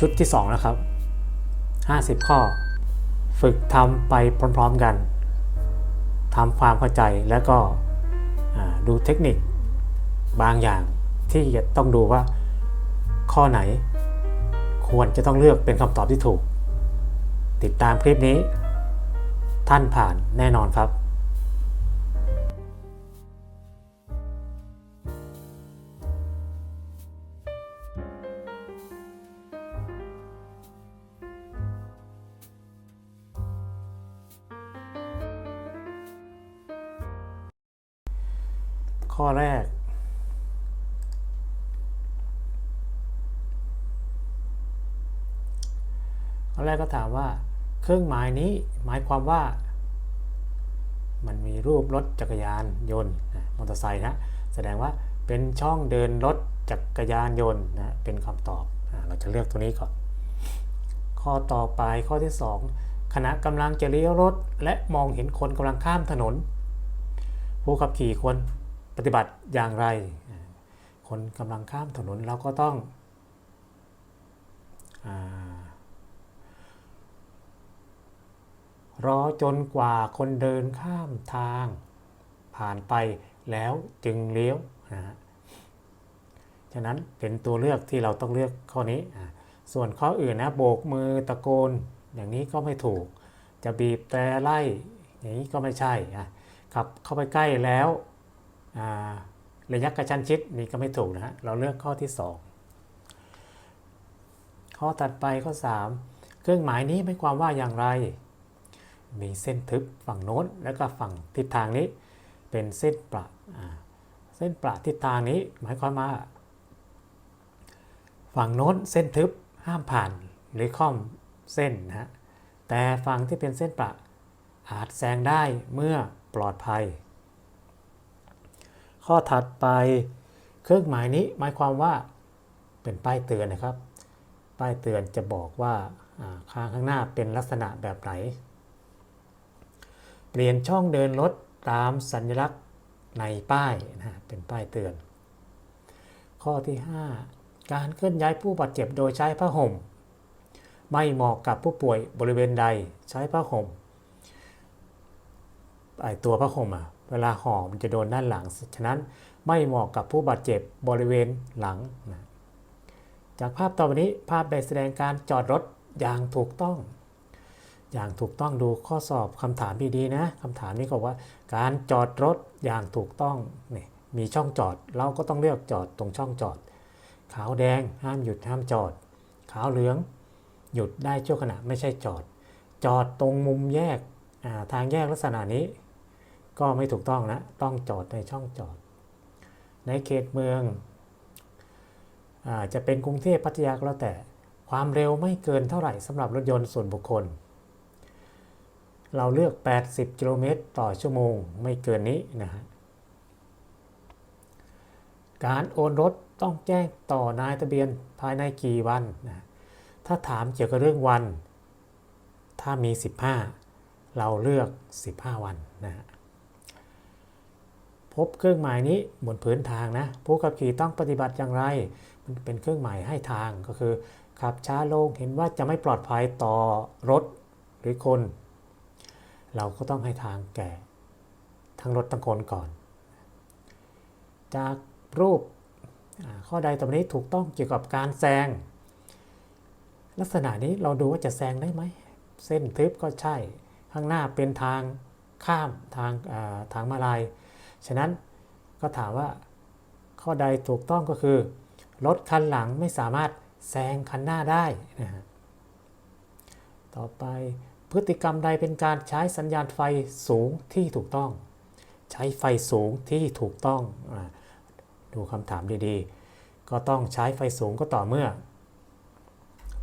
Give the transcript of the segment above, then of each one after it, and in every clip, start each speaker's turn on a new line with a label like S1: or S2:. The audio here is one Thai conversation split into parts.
S1: ชุดที่ 2 นะครับ 50 ข้อ ฝึกทำไปพร้อมๆกันทำความเข้าใจแล้วก็ดูเทคนิคบางอย่างที่จะต้องดูว่าข้อไหน ควรจะต้องเลือกเป็นคำตอบที่ถูก ติดตามคลิปนี้ ท่านผ่านแน่นอนครับ ข้อแรก ข้อแรกก็ถามว่า เครื่องหมายนี้หมายความว่า มันมีรูปรถจักรยานยนต์มอเตอร์ไซค์นะแสดงว่าเป็นช่องเดินรถจักรยานยนต์นะเป็นคำตอบเราจะเลือกตัวนี้ก่อน ข้อต่อไปข้อที่ 2 ขณะกำลังจะเลี้ยวรถ และมองเห็นคนกำลังข้ามถนน ผู้ขับขี่ควร ปฏิบัติอย่างไร คนกำลังข้ามถนนเราก็ต้องอรอจนกว่าคนเดินข้ามทาง ผ่านไปแล้วจึงเลี้ยวนะฮะฉะนั้นเป็นตัวเลือกที่เราต้องเลือกข้อนี้ ส่วนข้ออื่นนะโบกมือตะโกนอย่างนี้ก็ไม่ถูก จะบีบแต่ไล่อย่างนี้ก็ไม่ใช่ขับเข้าไปใกล้แล้ว ระยะกระชั้นชิดนี่ก็ไม่ถูกนะฮะเราเลือกข้อที่ 2 ข้อถัดไปข้อ 3 เครื่องหมายนี้หมายความว่าอย่างไร มีเส้นทึบฝั่งโน้นแล้วก็ฝั่งทิศทางนี้เป็นเส้นประเส้นประทิศทางนี้หมายความว่า ฝั่งโน้นเส้นทึบห้ามผ่านหรือค่อมเส้นนะฮะแต่ฝั่งที่เป็นเส้นประอาจแซงได้เมื่อปลอดภัย ข้อถัดไปเครื่องหมายนี้หมายความว่าเป็นป้ายเตือนนะครับ ป้ายเตือนจะบอกว่าอ่าข้างข้างหน้าเป็นลักษณะแบบไหน เปลี่ยนช่องเดินรถตามสัญลักษณ์ในป้ายนะฮะเป็นป้ายเตือน ข้อที่ 5 การเคลื่อนย้ายผู้บาดเจ็บโดยใช้ผ้าห่ม ไม่เหมาะกับผู้ป่วยบริเวณใดใช้ผ้าห่ม ไอตัวผ้าห่มอะเวลาห่อมันจะโดนด้านหลัง ฉะนั้นไม่เหมาะกับผู้บาดเจ็บบริเวณหลังนะจากภาพต่อไปนี้ภาพแบแสดงการจอดรถอย่างถูกต้อง อย่างถูกต้องดูข้อสอบคำถามดีๆนะคำถามนี้ก็ว่า การจอดรถอย่างถูกต้องเนี่ยมีช่องจอดเราก็ต้องเลือกจอดตรงช่องจอด ขาวแดงห้ามหยุดห้ามจอด ขาวเหลือง หยุดได้ชั่วขณะไม่ใช่จอด จอดตรงมุมแยกทางแยกลักษณะนี้ ก็ไม่ถูกต้องนะต้องจอดในช่องจอด ในเขตเมืองอาจะเป็นกรุงเทพพัทยาก็แล้วแต่ความเร็วไม่เกินเท่าไหร่สำหรับรถยนต์ส่วนบุคคล เราเลือก 80 กิโลเมตรต่อชั่วโมงไม่เกินนี้นะฮะการโอนรถต้องแจ้งต่อนายทะเบียนภายในกี่วันนะถ้าถามเกี่ยวกับเรื่องวัน ถ้ามี 15 เราเลือก 15 วันนะฮะ บเครื่องหมายนี้บนพื้นทางนะผู้ขับขี่ต้องปฏิบัติอย่างไร มันเป็นเครื่องหมายให้ทางก็คือขับช้าลงเห็นว่าจะไม่ปลอดภัยต่อรถหรือคน เราก็ต้องให้ทางแก่ทั้งรถทั้งคนก่อน จากรูปข้อใดต่อไปนี้ถูกต้องเกี่ยวกับการแซงลักษณะนี้เราดูว่าจะแซงได้ไหม เส้นทึบก็ใช่ ข้างหน้าเป็นทางข้ามทางาทางมาลาย ฉะนั้นก็ถามว่าข้อใดถูกต้องก็คือ รถคันหลังไม่สามารถแซงคันหน้าได้นะฮะต่อไปพฤติกรรมใดเป็นการใช้สัญญาณไฟสูงที่ถูกต้อง ใช้ไฟสูงที่ถูกต้องอดูคำถามดีๆ ก็ต้องใช้ไฟสูงก็ต่อเมื่อ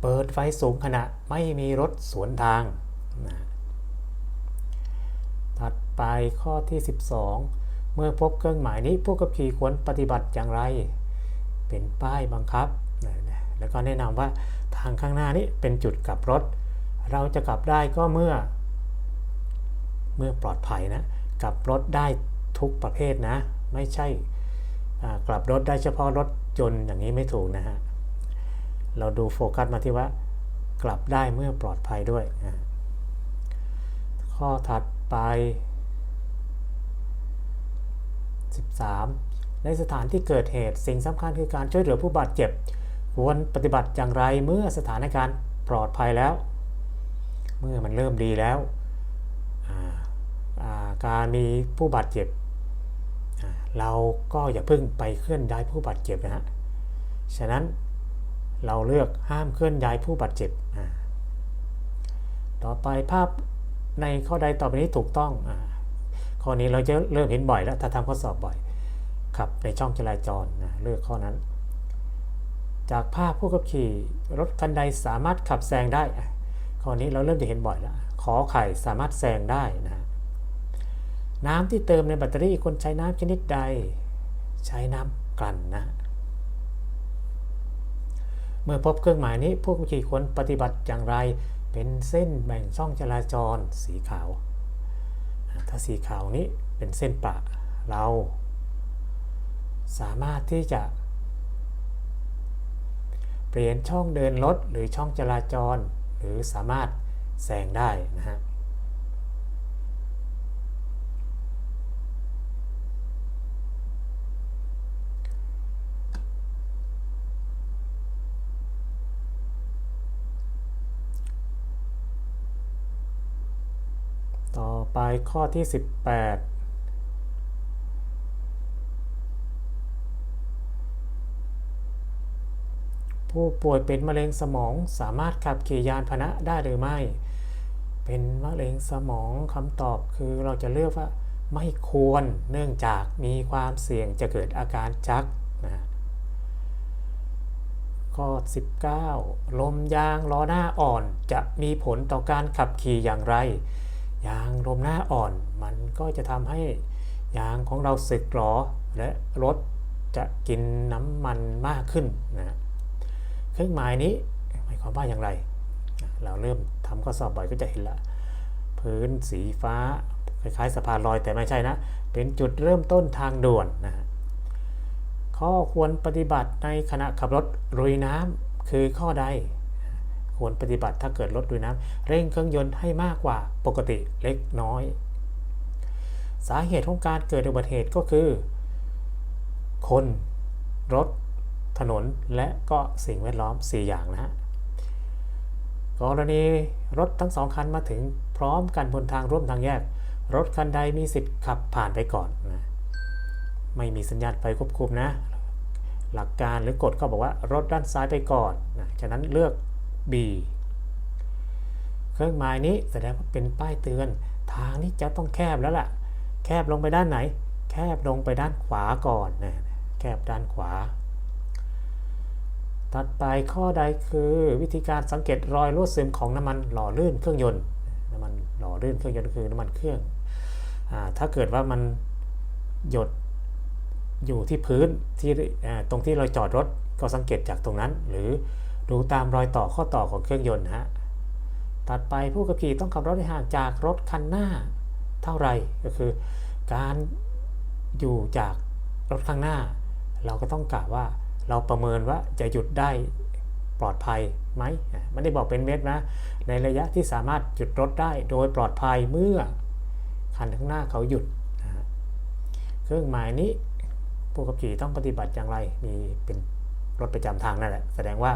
S1: เปิดไฟสูงขณะไม่มีรถสวนทางนะถัดไปข้อที่ 12 เมื่อพบเครื่องหมายนี้ผู้ขับขี่ควรปฏิบัติอย่างไร เป็นป้ายบังคับ แล้วก็แนะนำว่าทางข้างหน้านี้เป็นจุดกลับรถ เราจะกลับได้ก็เมื่อ เมื่อปลอดภัยนะกลับรถได้ทุกประเภทนะ ไม่ใช่กลับรถได้เฉพาะรถยนต์อย่างนี้ไม่ถูกนะฮะเราดูโฟกัสมาที่ว่ากลับได้เมื่อปลอดภัยด้วย ข้อถัดไป 13 ในสถานที่เกิดเหตุสิ่งสำคัญคือการช่วยเหลือผู้บาดเจ็บ ควรปฏิบัติอย่างไรเมื่อสถานการณ์ปลอดภัยแล้ว เมื่อมันเริ่มดีแล้ว การมีผู้บาดเจ็บ เราก็อย่าเพิ่งไปเคลื่อนย้ายผู้บาดเจ็บนะฮะ ฉะนั้นเราเลือกห้ามเคลื่อนย้ายผู้บาดเจ็บ ต่อไปภาพในข้อใดต่อไปนี้ถูกต้องอ ข้อนี้เราจะเริ่มเห็นบ่อยแล้วถ้าทำข้อสอบบ่อยขับในช่องจราจรนะเลือกข้อนั้น จากภาพผู้ขับขี่รถคันใดสามารถขับแซงได้ ข้อนี้เราเริ่มจะเห็นบ่อยแล้วขอไข่สามารถแซงได้นะน้ำที่เติมในแบตเตอรี่คนใช้น้ำชนิดใด ใช้น้ำกลั่นนะ เมื่อพบเครื่องหมายนี้ผู้ขับขี่ควรปฏิบัติอย่างไร เป็นเส้นแบ่งช่องจราจรสีขาว ถ้าสีขาวนี้เป็นเส้นประเรา สามารถที่จะ เปลี่ยนช่องเดินรถหรือช่องจราจร หรือสามารถแซงได้นะฮะ ต่อไป ข้อที่ 18 ผู้ป่วยเป็นมะเร็งสมองสามารถขับขี่ยานพาหนะได้หรือไม่ เป็นมะเร็งสมองคำตอบคือเราจะเลือกว่าไม่ควรเนื่องจากมีความเสี่ยงจะเกิดอาการชักนะฮะข้อ 19 ลมยางล้อหน้าอ่อนจะมีผลต่อการขับขี่อย่างไร ยางลมหน้าอ่อน มันก็จะทำให้ยางของเราสึกหรอและรถจะกินน้ำมันมากขึ้นนะเครื่องหมายนี้หมายความว่าอย่างไร เราเริ่มทำข้อสอบบ่อยก็จะเห็นละพื้นสีฟ้าคล้ายๆสะพานลอยแต่ไม่ใช่นะ เป็นจุดเริ่มต้นทางด่วนนะฮะข้อควรปฏิบัติในขณะขับรถลุยน้ำคือข้อใด ควรปฏิบัติถ้าเกิดรถลุยน้ำเร่งเครื่องยนต์ให้มากกว่าปกติเล็กน้อย สาเหตุของการเกิดอุบัติเหตุก็คือ คน รถ ถนนและก็สิ่งแวดล้อม 4 อย่างนะฮะกรณีรถทั้งสองคันมาถึงพร้อมกันบนทางร่วมทางแยก รถคันใดมีสิทธิ์ขับผ่านไปก่อนนะไม่มีสัญญาณไฟควบคุมนะ หลักการหรือกฎก็บอกว่ารถด้านซ้ายไปก่อนนะฉะนั้นเลือก B เครื่องหมายนี้แสดงว่าเป็นป้ายเตือนทางนี้จะต้องแคบแล้วล่ะ แคบลงไปด้านไหน แคบลงไปด้านขวาก่อนนะแคบด้านขวา ถัดไปข้อใดคือวิธีการสังเกตรอยรั่วซึมของน้ำมันหล่อลื่นเครื่องยนต์น้ำมันหล่อลื่นเครื่องยนต์คือน้ำมันเครื่องอถ้าเกิดว่ามันหยดอยู่ที่พื้นที่ตรงที่เราจอดรถก็สังเกตจากตรงนั้นหรือ ดูตามรอยต่อข้อต่อของเครื่องยนต์นะฮะถัดไปผู้ขับขี่ต้องขับรถให้ห่างจากรถคันหน้าเท่าไรก็คือ การอยู่จากรถข้างหน้า เราก็ต้องกะว่าเราประเมินว่าจะหยุดได้ปลอดภัยไหมไม่ได้บอกเป็นเมตรนะ ในระยะที่สามารถหยุดรถได้โดยปลอดภัยเมื่อคันข้างหน้าเขาหยุดนะเครื่องหมายนี้ผู้ขับขี่ต้องปฏิบัติอย่างไรมีเป็นรถประจำทางนั่นแหละแสดงว่า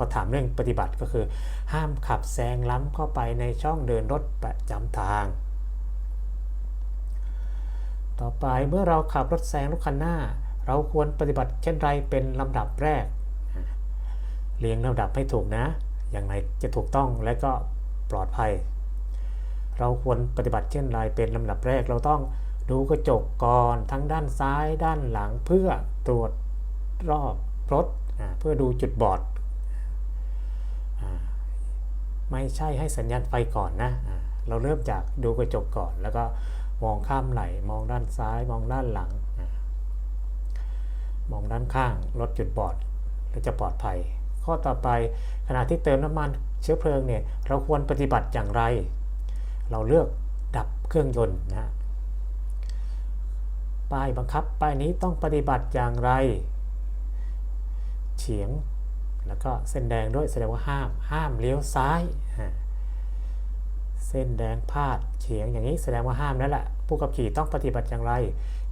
S1: เขาถามเรื่องปฏิบัติก็คือ ห้ามขับแซงล้ำเข้าไปในช่องเดินรถประจำทาง ต่อไปเมื่อเราขับรถแซงรถคันหน้า เราควรปฏิบัติเช่นไรเป็นลำดับแรก เรียงลำดับให้ถูกนะ อย่างไรจะถูกต้องและก็ปลอดภัย เราควรปฏิบัติเช่นไรเป็นลำดับแรกเราต้องดูกระจกก่อนทั้งด้านซ้ายด้านหลังเพื่อตรวจรอบรถเพื่อดูจุดบอด ไม่ใช่ให้สัญญาณไฟก่อนนะเราเริ่มจากดูกระจกก่อน แล้วก็มองข้ามไหลมองด้านซ้าย มองด้านหลัง มองด้านข้างลดจุดบอดและจะปลอดภัย ข้อต่อไปขณะที่เติมน้ำมันเชื้อเพลิงเนี่ยเราควรปฏิบัติอย่างไร เราเลือกดับเครื่องยนต์นะป้ายบังคับป้ายนี้ต้องปฏิบัติอย่างไร เฉียง แล้วก็เส้นแดงด้วยแสดงว่าห้ามห้ามเลี้ยวซ้าย เส้นแดงพาดเฉียงอย่างนี้แสดงว่าห้ามแล้วแหละผู้ขับขี่ต้องปฏิบัติอย่างไร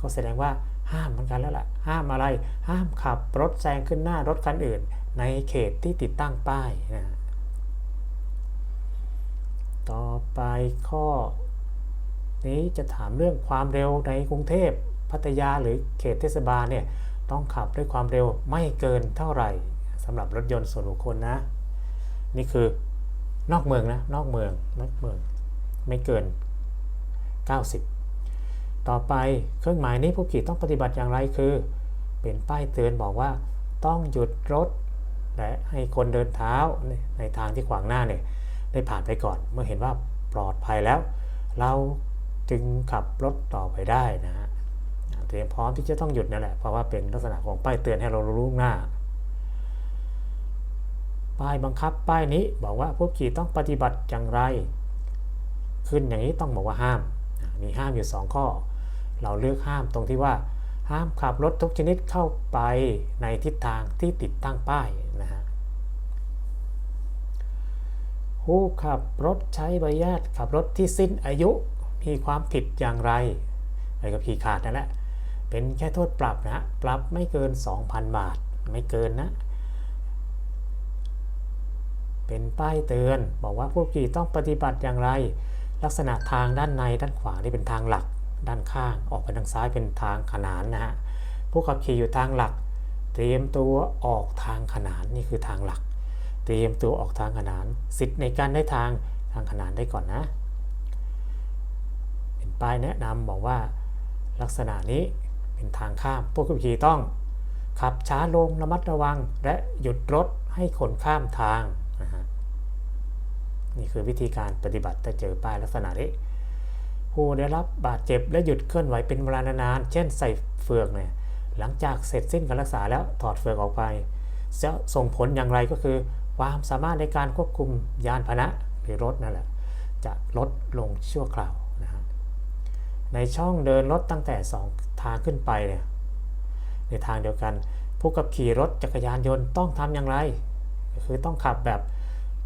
S1: ก็แสดงว่าห้ามเหมือนกันแล้วล่ะห้ามอะไร ห้ามขับรถแซงขึ้นหน้ารถคันอื่น ในเขตที่ติดตั้งป้ายนะต่อไปข้อ นี้จะถามเรื่องความเร็วในกรุงเทพพัทยาหรือเขตเทศบาลเนี่ยต้องขับด้วยความเร็วไม่เกินเท่าไหร่ สำหรับรถยนต์ส่วนบุคคลนะ นี่คือนอกเมืองนะนอกเมืองนอกเมืองไม่เกิน 90 ต่อไปเครื่องหมายนี้ผู้ขี่ต้องปฏิบัติอย่างไรคือ เป็นป้ายเตือนบอกว่าต้องหยุดรถ และให้คนเดินเท้าในทางที่ขวางหน้าเนี่ยได้ผ่านไปก่อน เมื่อเห็นว่าปลอดภัยแล้ว เราจึงขับรถต่อไปได้นะฮะเตรียมพร้อมที่จะต้องหยุดนั่นแหละเพราะว่าเป็นลักษณะของป้ายเตือนให้เรารู้ล่วงหน้า ป้ายบังคับป้ายนี้บอกว่าผู้ขี่ต้องปฏิบัติอย่างไร ขึ้นอย่างนี้ต้องบอกว่าห้ามมีห้ามอยู่ 2 ข้อ เราเลือกห้ามตรงที่ว่า ห้ามขับรถทุกชนิดเข้าไปในทิศทางที่ติดตั้งป้ายนะฮะผู้ขับรถใช้ใบอนุญาตขับรถที่สิ้นอายุมีความผิดอย่างไรใบขับขี่ขาดนั่นแหละเป็นแค่โทษปรับนะฮะปรับไม่เกิน 2,000 บาท ไม่เกินนะ เป็นป้ายเตือน บอกว่าผู้ขี่ต้องปฏิบัติอย่างไร ลักษณะทางด้านในด้านขวานี่เป็นทางหลัก ด้านข้างออกไปทางซ้ายเป็นทางขนานนะฮะผู้ขับขี่อยู่ทางหลัก เตรียมตัวออกทางขนานนี่คือทางหลัก เตรียมตัวออกทางขนาน สิทธิ์ในการได้ทางทางขนานได้ก่อนนะเป็นป้ายแนะนำบอกว่า ลักษณะนี้เป็นทางข้ามผู้ขับขี่ต้องขับช้าลงระมัดระวังและหยุดรถให้คนข้ามทาง นี่คือวิธีการปฏิบัติถ้าเจอป้ายลักษณะนี้ ผู้ได้รับบาดเจ็บและหยุดเคลื่อนไหวเป็นเวลานานๆเช่นใส่เฟือกเนี่ยหลังจากเสร็จสิ้นการรักษาแล้วถอดเฟือกออกไปจะส่งผลอย่างไรก็คือ ความสามารถในการควบคุมยานพาหนะหรือรถนั่นแหละจะลดลงชั่วคราวนะฮะในช่องเดินรถตั้งแต่ 2 ทางขึ้นไปเนี่ยในทางเดียวกัน ผู้ขับขี่รถจักรยานยนต์ต้องทำอย่างไรก็คือต้องขับแบบ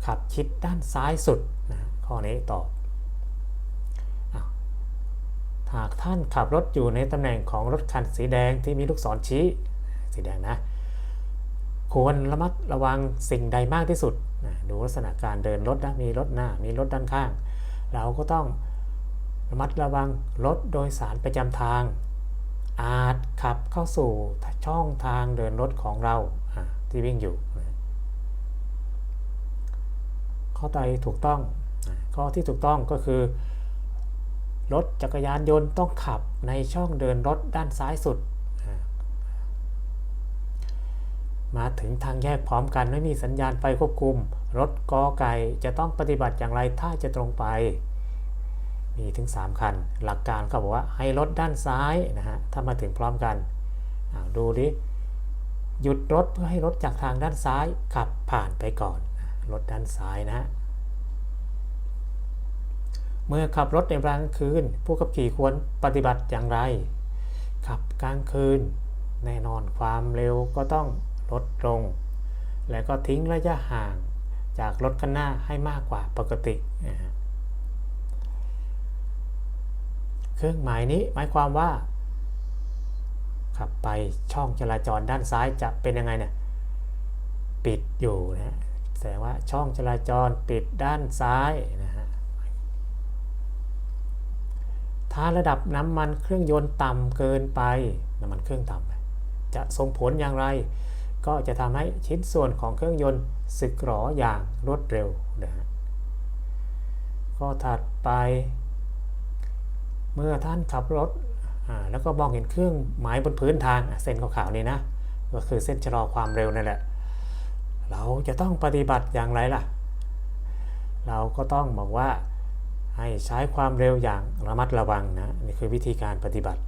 S1: ขับชิดด้านซ้ายสุดนะข้อนี้ตอบหากท่านขับรถอยู่ในตำแหน่งของรถคันสีแดงที่มีลูกศรชี้สีแดงนะ ควรระมัดระวังสิ่งใดมากที่สุดนะดูลักษณะการเดินรถนะมีรถหน้ามีรถด้านข้าง เราก็ต้องระมัดระวังรถโดยสารประจำทาง อาจขับเข้าสู่ช่องทางเดินรถของเราที่วิ่งอยู่นะ ข้อใดถูกต้องอ่าข้อที่ถูกต้องก็คือ รถจักรยานยนต์ต้องขับในช่องเดินรถด้านซ้ายสุดอ่ามาถึงทางแยกพร้อมกันไม่มีสัญญาณไฟควบคุม รถกอไก่จะต้องปฏิบัติอย่างไรถ้าจะตรงไป มีถึง 3 คัน หลักการก็บอกว่าให้รถด้านซ้ายนะฮะถ้ามาถึงพร้อมกันอ้าวดูดิหยุดรถเพื่อให้รถจากทางด้านซ้ายขับผ่านไปก่อน รถด้านซ้ายนะฮะเมื่อขับรถในกลางคืน ผู้ขับขี่ควรปฏิบัติอย่างไร ขับกลางคืน แน่นอนความเร็วก็ต้องลดลง และก็ทิ้งระยะห่างจากรถคันหน้าให้มากกว่าปกตินะเครื่องหมายนี้หมายความว่า ขับไปช่องจราจรด้านซ้ายจะเป็นยังไงเนี่ย ปิดอยู่นะฮะ สดงว่าช่องจราจรปิดด้านซ้ายนะฮะถ้าระดับน้ำมันเครื่องยนต์ต่ำเกินไปน้ำมันเครื่องต่ำจะส่งผลอย่างไร ก็จะทำให้ชิ้นส่วนของเครื่องยนต์สึกหรออย่างรวดเร็วนะฮะก็ถัดไป เมื่อท่านขับรถอ่าแล้วก็มองเห็นเครื่องหมายบนพื้นทางเส้นขาวๆนี่นะก็คือเส้นชะลอความเร็วนั่นแหละ เราจะต้องปฏิบัติอย่างไรล่ะ เราก็ต้องบอกว่าให้ใช้ความเร็วอย่างระมัดระวังนะนี่คือวิธีการปฏิบัติ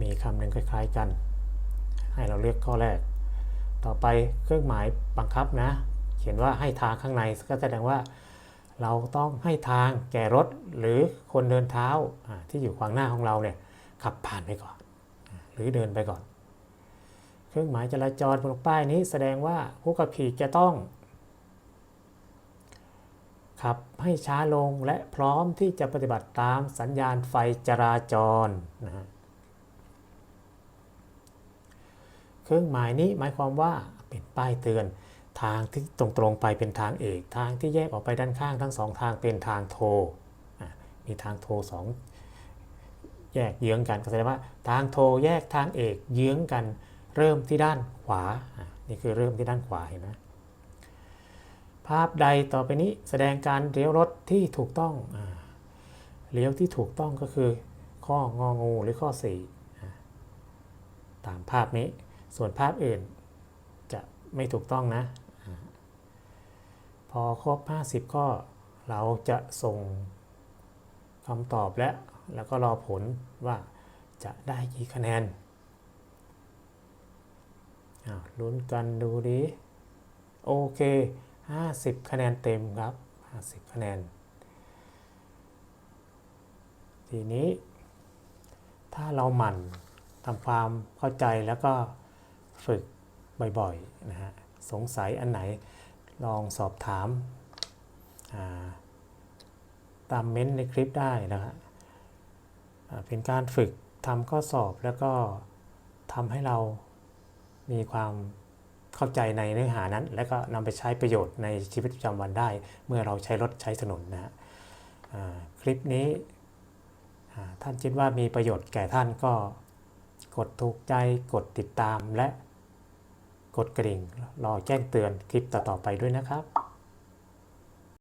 S1: มีคำหนึ่งคล้ายๆกัน ให้เราเลือกข้อแรก ต่อไปเครื่องหมายบังคับนะ เขียนว่าให้ทางข้างในก็แสดงว่าเราต้องให้ทางแก่รถหรือคนเดินเท้าอ่าที่อยู่ขวางหน้าของเราเนี่ยขับผ่านไปก่อน รือเดินไปก่อน เครื่องหมายจราจรบนป้ายนี้แสดงว่าผู้ขับขี่จะต้อง ขับให้ช้าลงและพร้อมที่จะปฏิบัติตามสัญญาณไฟจราจรนะฮะเครื่องหมายนี้หมายความว่าเป็นป้ายเตือนทางที่ตรงๆไปเป็นทางเอก ทางที่แยกออกไปด้านข้างทั้งสองทางเป็นทางโท มีทางโทรสอง แยกเยื้องกันก็แสดงว่าทางโทรแยกทางเอกเยื้องกัน เริ่มที่ด้านขวา นี่คือเริ่มที่ด้านขวาเห็นไหมภาพใดต่อไปนี้แสดงการเลี้ยวรถที่ถูกต้องอเลี้ยวที่ถูกต้องก็คือ ข้ององูหรือข้อ4อ่ตามภาพนี้ ส่วนภาพอื่นจะไม่ถูกต้องนะ พอครบ 50 ข้อ เราจะส่งคำตอบและ แล้วก็รอผลว่าจะได้กี่คะแนนอ้าลุ้นกันดูดิโอเค 50 คะแนนเต็มครับ 50 คะแนน ทีนี้ ถ้าเราหมั่นทำความเข้าใจแล้วก็ฝึกบ่อยๆนะฮะสงสัยอันไหนลองสอบถามาตามเม้นต์ในคลิปได้นะฮะอ่า เป็นการฝึกทำข้อสอบแล้วก็ทำให้เรามีความเข้าใจในเนื้อหานั้น และก็นำไปใช้ประโยชน์ในชีวิตประจำวันได้ เมื่อเราใช้รถใช้ถนนนะฮะคลิปนี้ท่านคิดว่ามีประโยชน์แก่ท่านก็กดถูกใจกดติดตามและกดกระดิ่งรอแจ้งเตือนคลิปต่อๆไปด้วยนะครับ